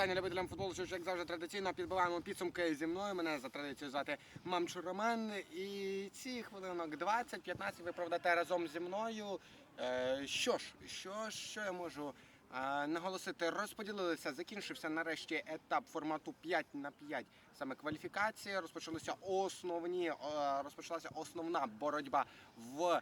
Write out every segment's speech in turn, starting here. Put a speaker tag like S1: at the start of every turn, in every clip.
S1: вітання любителям футболу, що як завжди традиційно підбиваємо підсумки зі мною. Мене за традицією звати Мамчу Роман. І ці хвилинок 20-15 ви проведете разом зі мною. Е, Що ж, що, що я можу е, наголосити? Розподілилися, закінчився нарешті етап формату 5 на 5 саме кваліфікації. Розпочалися основні, е, розпочалася основна боротьба в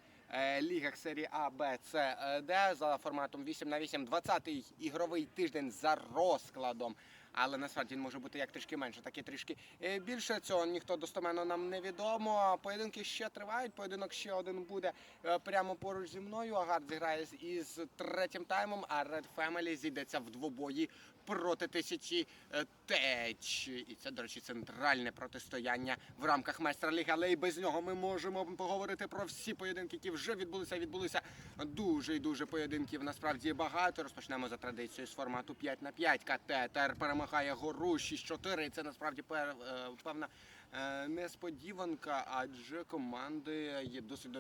S1: лігах серії А, Б, С, е, Д за форматом 8 на 8 20-й ігровий тиждень за розкладом. Але насправді він може бути як трішки менше, так і трішки е, більше. Цього ніхто достоменно нам не відомо. Поєдинки ще тривають. Поєдинок ще один буде е, прямо поруч зі мною. Агард зіграє із третім таймом, а Red Family зійдеться в двобої проти тисячі е, теч. І це, до речі, центральне протистояння в рамках майстра ліги. Але і без нього ми можемо поговорити про всі поєдинки, які вже відбулися. Відбулися дуже і дуже поєдинків. Насправді багато. Розпочнемо за традицією з формату 5 на 5. Катетер перемагає гору 6-4. І це насправді е, певна. е, Несподіванка, адже команди є досить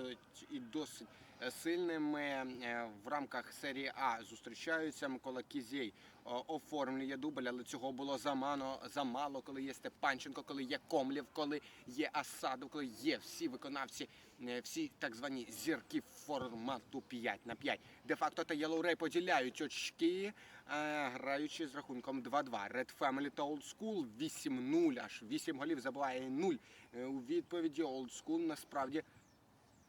S1: і досить сильними е, в рамках серії А. Зустрічаються Микола Кізєй оформлює дубль, але цього було замало, замало, коли є Степанченко, коли є Комлєв, коли є Асадов, коли є всі виконавці, е, всі так звані зірки формату 5 на 5. Де-факто та Yellow Ray поділяють очки, е, граючи з рахунком 2-2. Red Family та Old School 8-0, аж 8 голів забиває 0. Е, У відповіді Old School насправді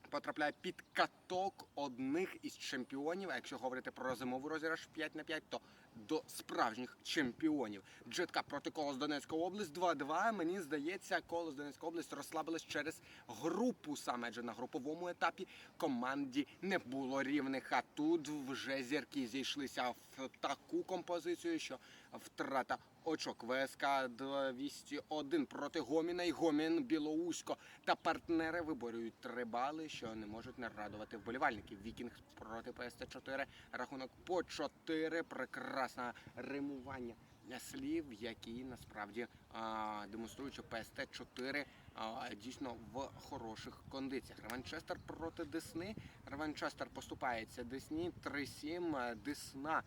S1: потрапляє під каток одних із чемпіонів. А якщо говорити про зимовий розіграш 5 на 5, то до справжніх чемпіонів. Джетка проти Колос Донецька область 2-2. Мені здається, Колос Донецька область розслабилась через групу саме, адже на груповому етапі команді не було рівних. А тут вже зірки зійшлися в таку композицію, що втрата очок ВСК 201 проти Гоміна і Гомін Білоусько та партнери виборюють три бали, що не можуть не радувати вболівальників. Вікінг проти ПСТ 4 рахунок по 4. Прекрасне римування слів, які насправді а, демонструють, що ПСТ 4 а, дійсно в хороших кондиціях. Реванчестер проти Десни. Реванчестер поступається Десні 3-7. Десна,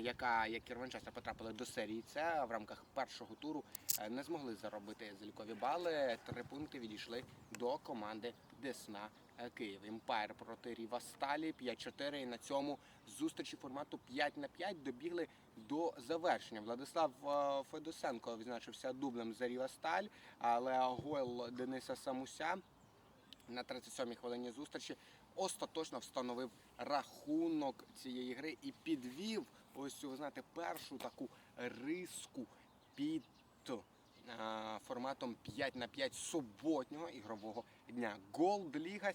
S1: яка як і Реванчестер потрапили до серії С в рамках першого туру, е, не змогли заробити залікові бали. Три пункти відійшли до команди Десна е, Київ. Імпайр проти Ріва Сталі 5-4. І на цьому зустрічі формату 5 на 5 добігли до завершення. Владислав е, Федосенко відзначився дублем за Ріва Сталь, але гол Дениса Самуся на 37-й хвилині зустрічі остаточно встановив рахунок цієї гри і підвів ось цю, ви знаєте, першу таку риску під форматом 5 на 5 суботнього ігрового дня. Голд Ліга,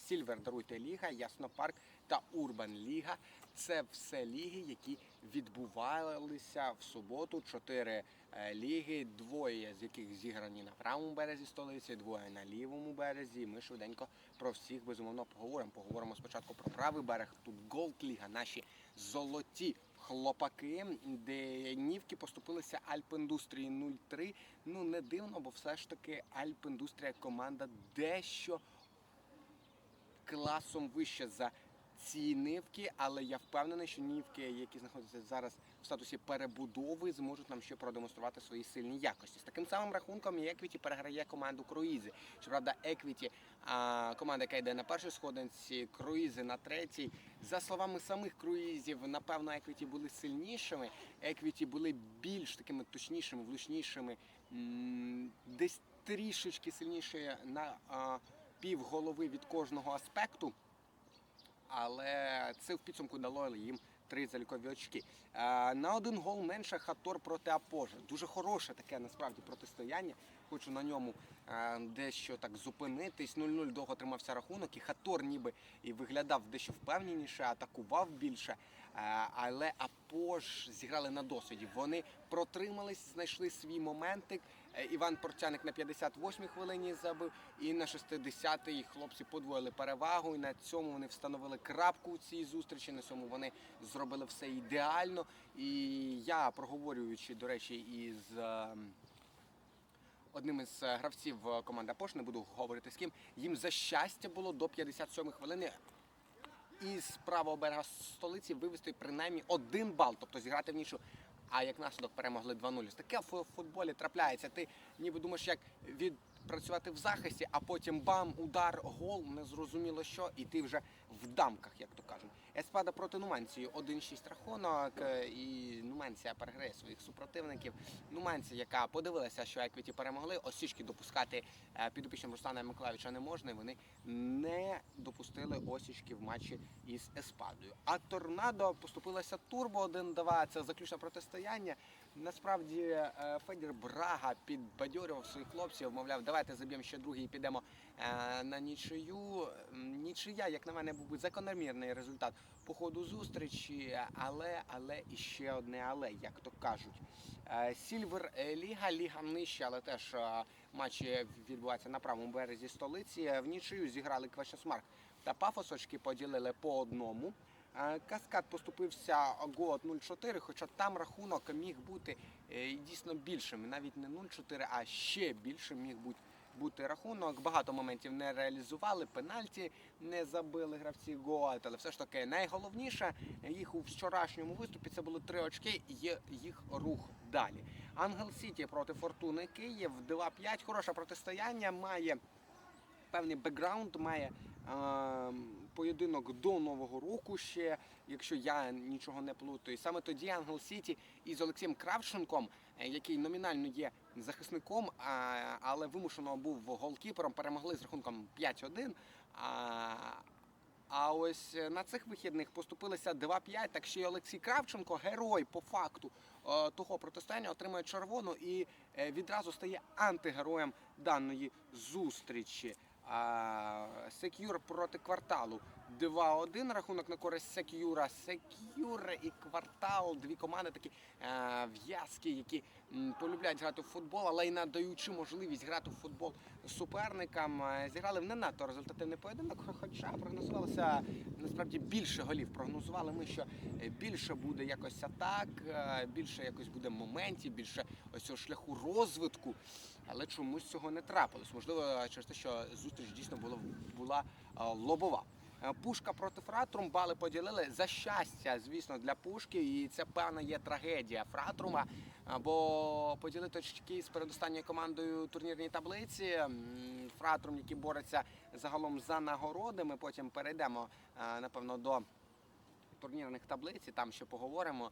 S1: Сільвер, даруйте Ліга, Яснопарк та Урбан Ліга. Це все ліги, які відбувалися в суботу. Чотири е, ліги, двоє з яких зіграні на правому березі столиці, двоє на лівому березі. Ми швиденько про всіх безумовно поговоримо. Поговоримо спочатку про правий берег. Тут Голд Ліга, наші золоті хлопаки, де нівки поступилися Альпіндустрії 03. Ну не дивно, бо все ж таки Альпіндустрія команда дещо класом вище за ці нивки, але я впевнений, що нивки, які знаходяться зараз в статусі перебудови, зможуть нам ще продемонструвати свої сильні якості. З таким самим рахунком Еквіті переграє команду Круїзи. Щоправда, Еквіті, команда, яка йде на першій сходинці, Круїзи на третій. За словами самих круїзів, напевно, Еквіті були сильнішими. Еквіті були більш такими точнішими, влучнішими, десь трішечки сильніше на пів голови від кожного аспекту але це в підсумку дало їм три залікові очки. Е, На один гол менше Хатор проти Апожа. Дуже хороше таке насправді протистояння. Хочу на ньому е, дещо так зупинитись. 0-0 довго тримався рахунок, і Хатор ніби і виглядав дещо впевненіше, атакував більше. Е, Але Апож зіграли на досвіді. Вони протримались, знайшли свій моментик. Е, Іван Портяник на 58-й хвилині забив, і на 60-й хлопці подвоїли перевагу. І на цьому вони встановили крапку у цій зустрічі. На цьому вони зробили все ідеально. І я проговорюючи, до речі, із. ем, Одним із е, гравців е, команди Апош, не буду говорити з ким, їм за щастя було до 57-ї хвилини із правого берега столиці вивести принаймні один бал, тобто зіграти в нішу а як наслідок перемогли 2-0. Таке в футболі трапляється. Ти ніби думаєш, як відпрацювати в захисті, а потім бам, удар, гол, незрозуміло що, і ти вже в дамках, як то кажуть. Еспада проти Нуманції 1-6 рахунок, е, і Нуманція переграє своїх супротивників. Нуманція, яка подивилася, що Еквіті перемогли, осічки допускати е, підопічним Руслана Миколаївича не можна, і вони не допустили осічки в матчі із Еспадою. А торнадо поступилася турбо 1-2. Це заключне протистояння. Насправді е, Федір Брага підбадьорював своїх хлопців, мовляв, давайте заб'ємо ще другий і підемо е, на нічию. Нічия, як на мене, був би закономірний результат по ходу зустрічі, але, але і ще одне але, як то кажуть. Е, Сільвер Ліга, ліга нижча, але теж матчі відбуваються на правому березі столиці. В нічию зіграли Квашесмарк та Пафос очки поділили по одному. Е, Каскад поступився Гоат 0-4, хоча там рахунок міг бути е, дійсно більшим. Навіть не 0-4, а ще більшим міг бути. Бути рахунок, багато моментів не реалізували, пенальті не забили гравці Гоат, але все ж таки найголовніше їх у вчорашньому виступі це були три очки і їх рух далі. Ангел Сіті проти Фортуни Київ 2-5. Хороше протистояння має певний бекграунд, має е, поєдинок до Нового року ще, якщо я нічого не плутаю. Саме тоді Ангел Сіті із Олексієм Кравченком, е, який номінально є захисником, але вимушено був голкіпером, перемогли з рахунком 5-1. А, ось е, на цих вихідних поступилися 2-5, так ще й Олексій Кравченко, герой по факту е, того протистояння, отримує червону і відразу стає антигероєм даної зустрічі. Секюр проти кварталу 2-1 рахунок на користь Секюра. Секюр і квартал. Дві команди такі е, в'язкі, які полюбляють грати в футбол, але й надаючи можливість грати в футбол суперникам. е, Зіграли в не надто результативний поєдинок, хоча прогнозувалося насправді більше голів. Прогнозували ми, що е, більше буде якось атак, е, більше якось буде моментів, більше ось шляху розвитку. Але чомусь цього не трапилось. Можливо, через те, що зустріч дійсно була, була лобова. Е, Пушка проти Фратрум бали поділили за щастя, звісно, для пушки, і це певна є трагедія Фратрума. е, Бо поділити очки з передостанньою командою турнірній таблиці. Фратрум, який бореться загалом за нагороди. Ми потім перейдемо, е, напевно, до турнірних таблиць, там ще поговоримо.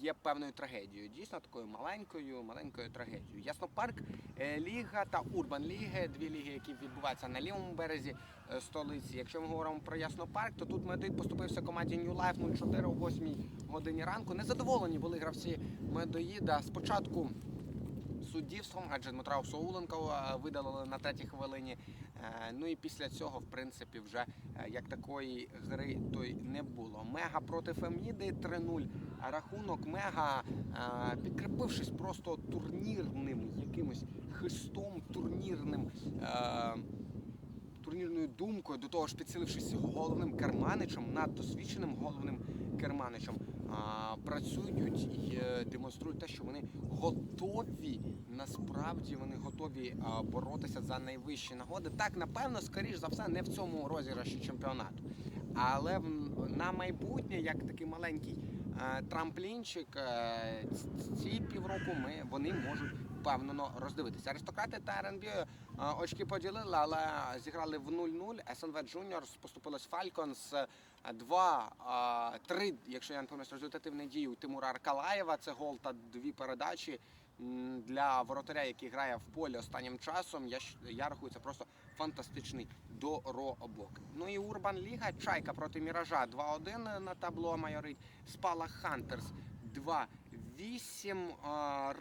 S1: Є певною трагедією, дійсно такою маленькою, маленькою трагедією. Яснопарк е, Ліга та Урбан Ліги, дві ліги, які відбуваються на лівому березі е, столиці. Якщо ми говоримо про Яснопарк, то тут Медик поступився команді New Life 04 о 8 годині ранку. Незадоволені були гравці Медоїда. Спочатку суддівством, адже Дмитра Соуленко е, видалили на третій хвилині. Е, Ну і після цього, в принципі, вже е, як такої гри то й не було. Мега проти Феміди 3-0. Рахунок Мега, е, підкріпившись просто турнірним якимось хистом, турнірним. Турнірною думкою, до того ж підсилившись головним керманичем, наддосвідченим головним керманичем, працюють і е, демонструють те, що вони готові. Насправді вони готові боротися за найвищі нагоди. Так, напевно, скоріш за все, не в цьому розіграші чемпіонату. Але на майбутнє, як такий маленький е, трамплінчик, е, ці півроку ми вони можуть впевнено роздивитися. Аристократи та РНБ очки поділили, але зіграли в 0-0. СНВ Джуніорс поступилось Фальконс Два, три, якщо я не помиляюсь, результативні дії у Тимура Аркалаєва. Це гол та дві передачі для воротаря, який грає в полі останнім часом. Я я рахую, це просто фантастичний доробок. Ну і Урбан Ліга, Чайка проти Міража 2-1 на табло майорить. Спала Хантерс 2 8.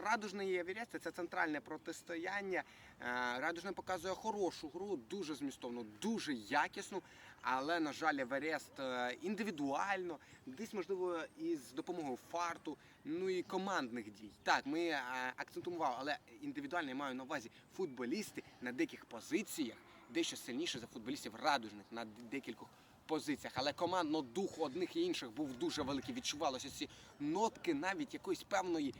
S1: Радужний авіарець це центральне протистояння. Е, Радужне показує хорошу гру, дуже змістовну, дуже якісну. Але, на жаль, Еверест е, індивідуально, десь можливо, і з допомогою фарту, ну і командних дій. Так, ми е, акцентували, але індивідуально я маю на увазі футболісти на деяких позиціях дещо сильніше за футболістів радужних на декількох позиціях. Але командно дух одних і інших був дуже великий. Відчувалося ці нотки навіть якоїсь певної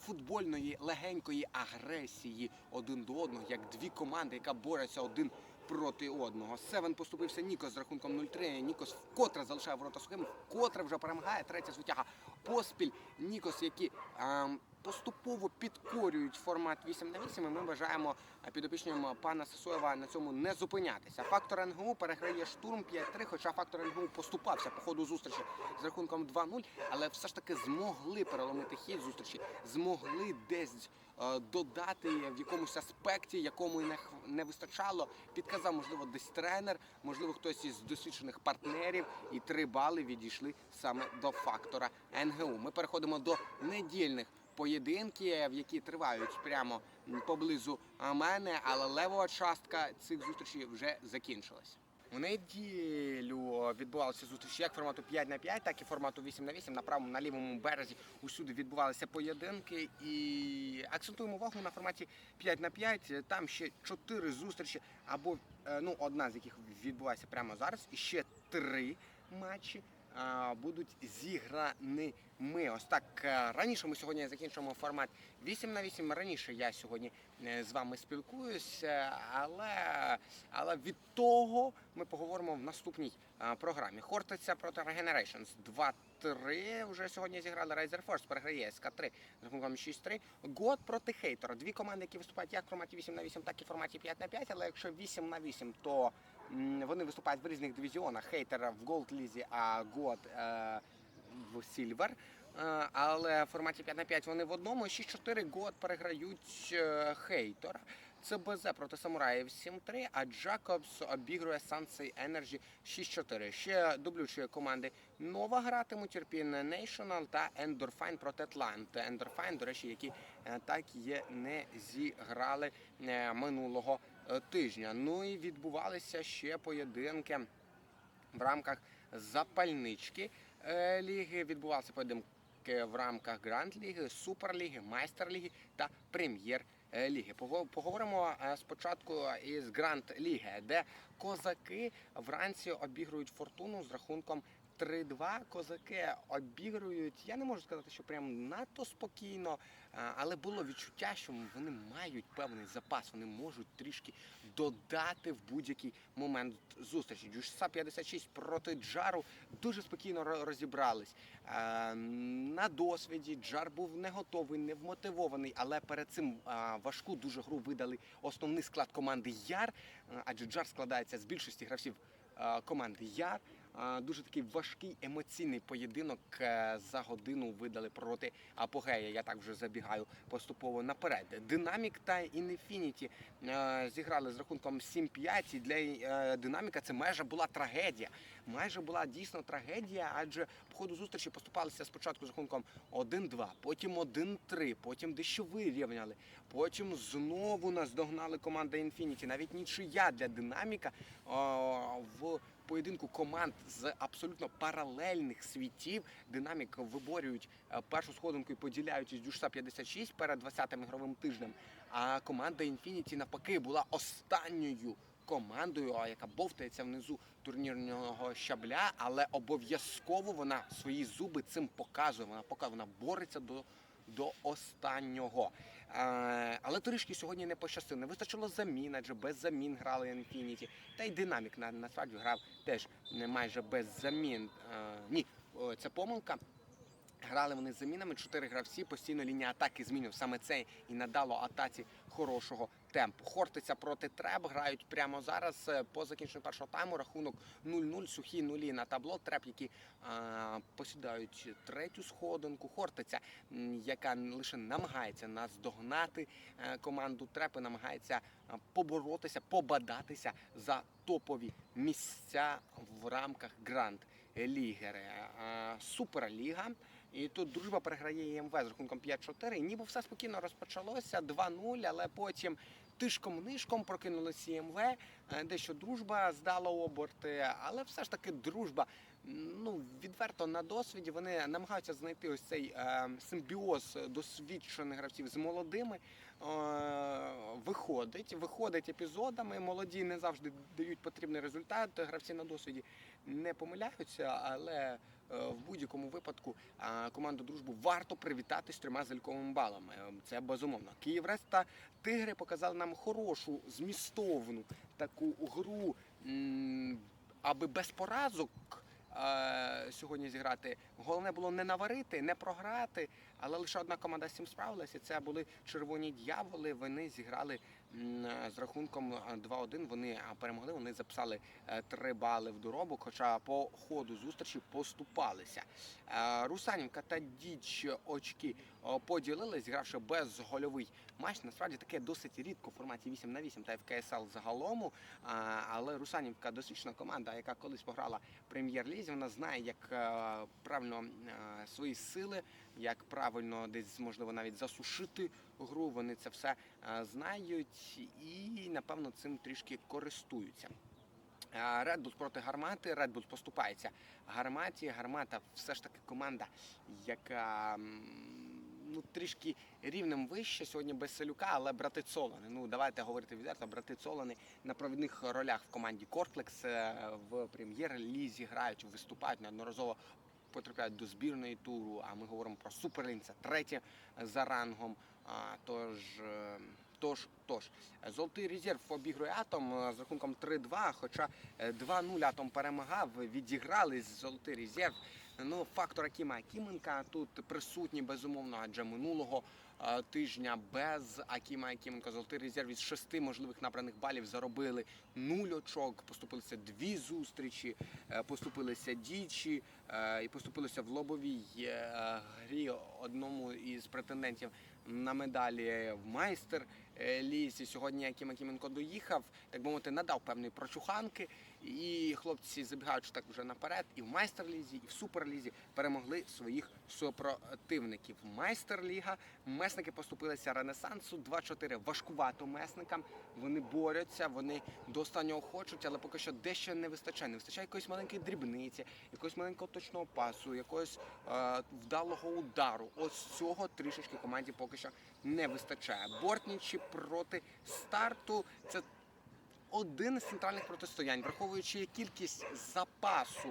S1: футбольної легенької агресії один до одного, як дві команди, яка бореться один проти одного. Севен поступився Нікос з рахунком 0-3. Нікос вкотре залишає ворота сухими, вкотре вже перемагає. Третя звитяга поспіль. Нікос, які ем, поступово підкорюють формат 8 на 8, і ми бажаємо е, підопічним пана Сисоєва на цьому не зупинятися. Фактор НГУ переграє штурм 5-3, хоча фактор НГУ поступався по ходу зустрічі з рахунком 2-0, але все ж таки змогли переломити хід зустрічі, змогли десь е, додати в якомусь аспекті, якому і не вистачало. Підказав, можливо, десь тренер, можливо, хтось із досвідчених партнерів, і три бали відійшли саме до фактора НГУ. Ми переходимо до недільних поєдинків, які тривають прямо поблизу мене, але левова частка цих зустрічей вже закінчилась. У неділю відбувалися зустрічі як формату 5 на 5, так і формату 8 на 8. На правому на лівому березі усюди відбувалися поєдинки. І акцентуємо увагу на форматі 5 на 5. Там ще чотири зустрічі, або е, ну одна з яких відбувається прямо зараз, і ще три матчі а, будуть зіграні. Ми ось так е, раніше ми сьогодні закінчимо формат 8 на 8. Раніше я сьогодні е, з вами спілкуюся, але, але від того ми поговоримо в наступній програмі. Хортиця проти Regenerations 2-3 вже сьогодні зіграли. Riser Force переграє СК-3 з рахунком 6-3. Год проти Хейтера. Дві команди, які виступають як в форматі 8 на 8, так і в форматі 5 на 5. Але якщо 8 на 8, то вони виступають в різних дивізіонах. Хейтера в Gold Лізі, а Год е, в Сільвер. Але в форматі 5 на 5 вони в одному. 6-4 год переграють е, Хейтера. Це БЗ проти самураїв 7-3, а Джакобс обігрує Сансей Energy 6-4. Ще дублючі команди Нова гратимуть Ірпін National та Ендорфайн проти Атлант. Ендорфайн, до речі, які е, так є не зіграли е, минулого тижня. Ну і відбувалися ще поєдинки в рамках запальнички ліги. Відбувалися поєдинки в рамках Гранд Ліги, Суперліги, Майстер-ліги та Прем'єр. е, поговоримо е, спочатку із Гранд Ліги, де козаки вранці обігрують фортуну з рахунком 3-2. Козаки обігрують. Я не можу сказати, що прям надто спокійно, але було відчуття, що вони мають певний запас. Вони можуть трішки додати в будь-який момент зустрічі. Джуса 56 проти Джару дуже спокійно розібрались. На досвіді Джар був не готовий, не вмотивований, але перед цим важку дуже гру видали основний склад команди Яр, адже Джар складається з більшості гравців команди Яр. Дуже такий важкий емоційний поєдинок е, за годину видали проти Апогея. Я так вже забігаю поступово наперед. Динамік та Інфініті е, зіграли з рахунком 7-5. І для е, динаміка це майже була трагедія. Майже була дійсно трагедія, адже по ходу зустрічі поступалися спочатку з рахунком 1-2, потім 1-3, потім дещо вирівняли. Потім знову наздогнали команда Інфініті. Навіть нічия для динаміка о, в поєдинку команд з абсолютно паралельних світів. Динамік виборюють е, першу сходинку і поділяють із Дюшса 56 перед 20-м ігровим тижнем. А команда Інфініті навпаки була останньою командою, яка бовтається внизу турнірного щабля, але обов'язково вона свої зуби цим показує. Вона показує, вона бореться до, до останнього. Е, але трішки сьогодні не пощастило. Не вистачило замін, адже без замін грали Інфініті. Та й динамік на, насправді грав теж не майже без замін. Е, ні, це помилка. Грали вони з замінами, чотири гравці, постійно лінія атаки змінював. Саме це і надало атаці хорошого темпу. Хортиця проти Треб грають прямо зараз. Е, По закінченню першого тайму рахунок 0-0, сухі нулі на табло. Треб, які а, посідають третю сходинку. Хортиця, яка лише намагається наздогнати е, команду Треб і намагається поборотися, побадатися за топові місця в рамках Гранд Лігери. Е, Суперліга. І тут дружба переграє ЄМВ з рахунком 5-4. І ніби все спокійно розпочалося 2-0, але потім тишком-нишком прокинулися ЄМВ. е, Дещо дружба здала оберти, але все ж таки дружба ну, відверто на досвіді вони намагаються знайти ось цей е, симбіоз досвідчених гравців з молодими. Е, виходить, виходить епізодами. Молоді не завжди дають потрібний результат. Гравці на досвіді не помиляються, але в будь-якому випадку е, команду дружбу варто привітати з трьома заліковими балами. Е, Це безумовно. Київрест та Тигри показали нам хорошу, змістовну таку гру, аби без поразок. е, Сьогодні зіграти головне було не наварити, не програти, але лише одна команда з цим справилася. Це були червоні дьяволи. Вони зіграли з рахунком е, 2-1. Вони е, перемогли. Вони записали е, три бали в доробок, хоча по ходу зустрічі поступалися. Е, Русанівка та Діч очки е, поділили, зігравши безгольовий матч. Насправді таке досить рідко в форматі 8 на 8 та в КСЛ загалом. Але Русанівка досвідчена команда, яка колись пограла прем'єр-лізі. Вона знає, як е, правильно е, свої сили, як правильно десь можливо навіть засушити гру. Вони це все е, знають і напевно цим трішки користуються. Е, Red Bulls проти гармати. Red Bulls поступається гарматі. Гармата все ж таки команда, яка ну трішки рівнем вище сьогодні без Селюка, але брати Цолани. Ну давайте говорити відверто. Брати Цолани на провідних ролях в команді Корплекс е, в прем'єр-лізі грають, виступають неодноразово. Потрапляють до збірної туру, а ми говоримо про Суперлін, це третє за рангом. Тож, е, тож, тож, золотий резерв обігрує атом е, з рахунком 3-2, хоча е, 2-0 атом перемагав, відіграли золотий резерв. Ну, фактор Акіма Акіменка тут присутній безумовно, адже минулого е, тижня без Акіма Акіменка золотий резерв із шести можливих набраних балів заробили нуль очок, поступилися дві зустрічі, е, поступилися дічі е, і поступилися в лобовій е, грі одному із претендентів на медалі в майстер е, лізі. Сьогодні Акім Акіменко доїхав, так би мовити, надав певної прочуханки. І хлопці, забігаючи так вже наперед, і в майстер-лізі, і в суперлізі перемогли своїх супротивників. Майстер-ліга, месники поступилися Ренесансу 2-4 важкувато месникам. Вони борються, вони до останнього хочуть, але поки що дещо не вистачає. Не вистачає якоїсь маленької дрібниці, якогось маленького точного пасу, якогось е, вдалого удару. Ось цього трішечки команді поки що не вистачає. Бортнічі проти старту. Це один з центральних протистоянь, враховуючи кількість запасу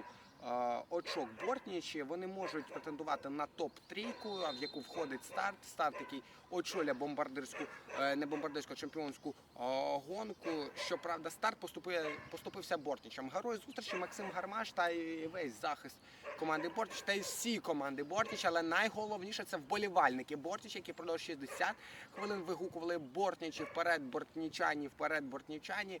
S1: очок Бортнічі, вони можуть претендувати на топ-трійку, в яку входить старт. Старт, який очолює бомбардирську, е, не бомбардирську, а чемпіонську е, гонку. Щоправда, старт поступує, поступився Бортнічем. Герой зустрічі Максим Гармаш та і весь захист команди Бортніч та й всі команди Бортніч, але найголовніше це вболівальники Бортніч, які продовж 60 хвилин вигукували Бортнічі вперед, Бортнічані, вперед, Бортнічані.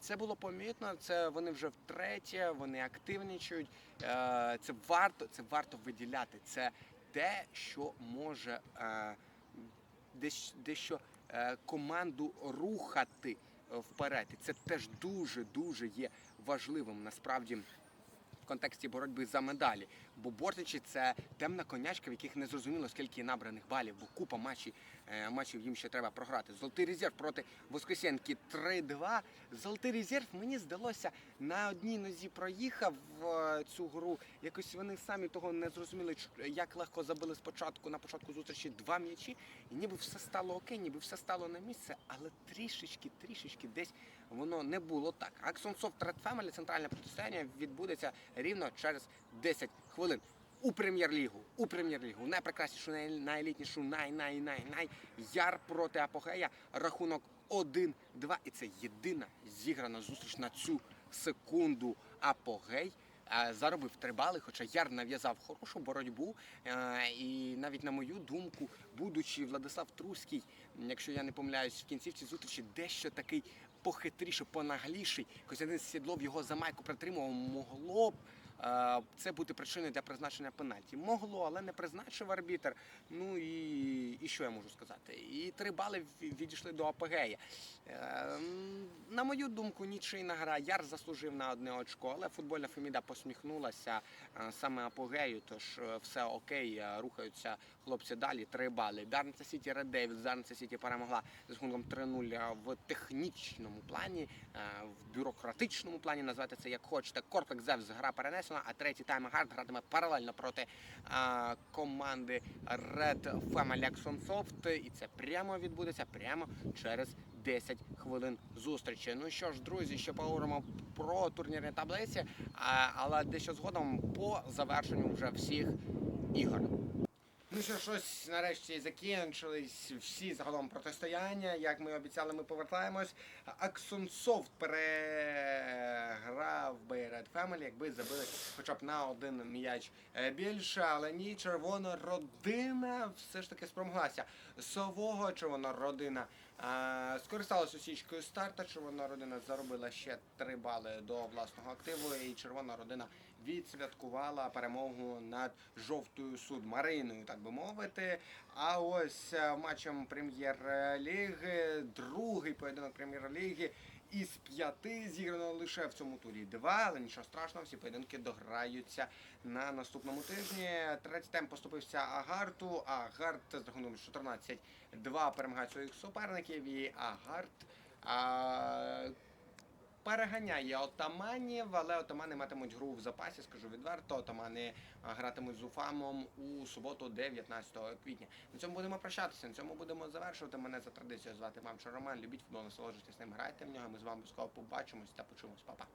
S1: Це було помітно. Це вони вже втретє, вони активнічують. Е, Це варто, це варто виділяти. Це те, що може е, дещо е, команду рухати вперед. І це теж дуже дуже є важливим насправді. В контексті боротьби за медалі, бо Бортичі це темна конячка, в яких не зрозуміло скільки набраних балів, бо купа матчів, матчів їм ще треба програти. Золотий резерв проти Воскресенки 3-2. Золотий резерв мені здалося на одній нозі проїхав е, цю гру. Якось вони самі того не зрозуміли, як легко забили спочатку на початку зустрічі два м'ячі, і ніби все стало окей, ніби все стало на місце, але трішечки, трішечки десь воно не було так. Аксон Софт Red Family, центральне протистояння відбудеться рівно через 10 хвилин. У прем'єр-лігу, у прем'єр-лігу, найпрекраснішу, най- найелітнішу, най най най най яр проти апогея. Рахунок 1-2. І це єдина зіграна зустріч на цю секунду. Апогей е, заробив три бали, хоча Яр нав'язав хорошу боротьбу. Е, І навіть на мою думку, будучи Владислав Труський, якщо я не помиляюсь, в кінцівці зустрічі дещо такий похитріше, понагліший. Костянтин Сідлов його за майку притримував, могло б. Е, Це бути причиною для призначення пенальті. Могло, але не призначив арбітр. Ну і, і що я можу сказати? І три бали відійшли до апогея. Е, На мою думку, нічийна гра. Яр заслужив на одне очко, але футбольна Феміда посміхнулася е, саме апогею. Тож все окей, рухаються хлопці далі. Три бали. Дарниця Сіті Ред Девіс. Дарниця Сіті перемогла з рахунком 3-0 в технічному плані, в бюрократичному плані. Назвати це як хочете. Корпекс Зевс гра перенесена. Андерсона, а третій тайм Гард гратиме паралельно проти а, команди Red Family Action Soft. І це прямо відбудеться прямо через 10 хвилин зустрічі. Ну що ж, друзі, ще поговоримо про турнірні таблиці, а, але дещо згодом по завершенню вже всіх ігор. Ну що ж, ось нарешті закінчились всі загалом протистояння. Як ми обіцяли, ми повертаємось. Аксонсофт переграв би Red Family, якби забили хоча б на один м'яч е, більше, але ні, червона родина все ж таки спромоглася. Сового червона родина а, скористалась усічкою старта. Червона родина заробила ще 3 бали до власного активу, і червона родина відсвяткувала перемогу над жовтою судмариною, так би мовити. А ось е, матчем прем'єр-ліги, другий поєдинок прем'єр-ліги. Із п'яти зіграно лише в цьому турі два, але нічого страшного, всі поєдинки дограються на наступному тижні. Третій тайм поступився Агарту. Агарт з рахунком 14-2 перемагає своїх суперників. І Агарт а, переганяє отаманів, але отамани матимуть гру в запасі, скажу відверто. Отамани гратимуть з Уфамом у суботу, 19 квітня. На цьому будемо прощатися. На цьому будемо завершувати. Мене за традицією звати вам Роман. Любіть футбол, насолоджуйтесь ним, грайте в нього. Ми з вами обов'язково побачимось та почуємось. Па-па.